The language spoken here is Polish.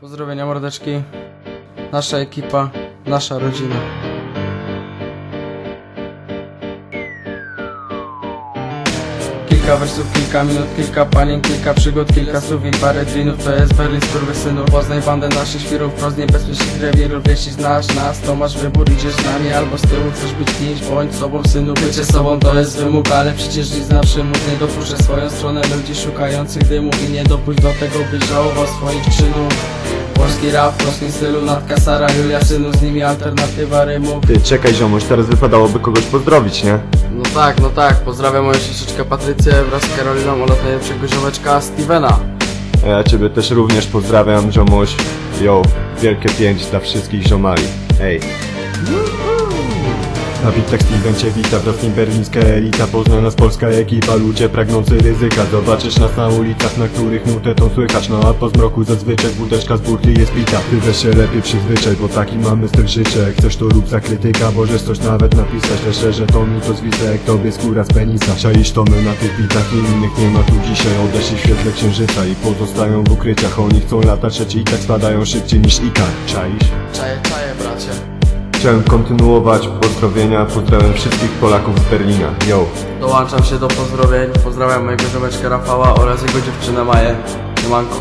Pozdrowienia mordeczki. Nasza ekipa, nasza rodzina. Kilka wersów, kilka minut, kilka panien, kilka przygód, kilka słów i parę drinów To jest Berlin skurwysynów Poznaj bandę naszych świrów, wprost niebezpiecznych rewirów Jeśli znasz nas, to masz wybór, idziesz z nami Albo z tyłu chcesz być kimś, bądź sobą synu Bycie sobą to jest wymóg, ale przecież nic na przymód Nie dopuszczę swoją stronę ludzi szukających dymu I nie dopuść do tego, byś żałował swoich czynów Polski rap w polskim stylu, Natka, Sara, Julia, synu Z nimi alternatywa rymów Ty, czekaj ziomuś, teraz wypadałoby kogoś pozdrowić, nie? No tak, no tak, pozdrawiam moją siostrzyczkę Patrycję wraz z Karoliną oraz najlepszego ziomeczka Stevena. A ja ciebie też również pozdrawiam, ziomuś. Yo, wielkie pięć dla wszystkich ziomali. Ej. Na bitach Steven wita, wraz z berlińska elita Pozna nas polska ekipa, ludzie pragnący ryzyka Zobaczysz nas na ulicach, na których nutę tą słychać. No a po zmroku zazwyczaj wódeczka z burty jest pita. Ty weź się lepiej przyzwyczaj, bo taki mamy styl życia. Chcesz to rób za krytyka, możesz coś nawet napisać. Lecz szczerze to mi to zwisa, jak tobie skóra z penisa. Czaisz to my na tych bitach innych nie ma. Tu dzisiaj Odeszli w świetle księżyca i pozostają w ukryciach. Oni chcą latać, lecz i tak spadają szybciej niż Ikar Czaisz? Czaje, czaje, bracie. Chciałem kontynuować pozdrowienia, pozdrawiam wszystkich Polaków z Berlina. Yo. Dołączam się do pozdrowień, pozdrawiam mojego ziomeczka Rafała oraz jego dziewczynę Maję. Siemanko.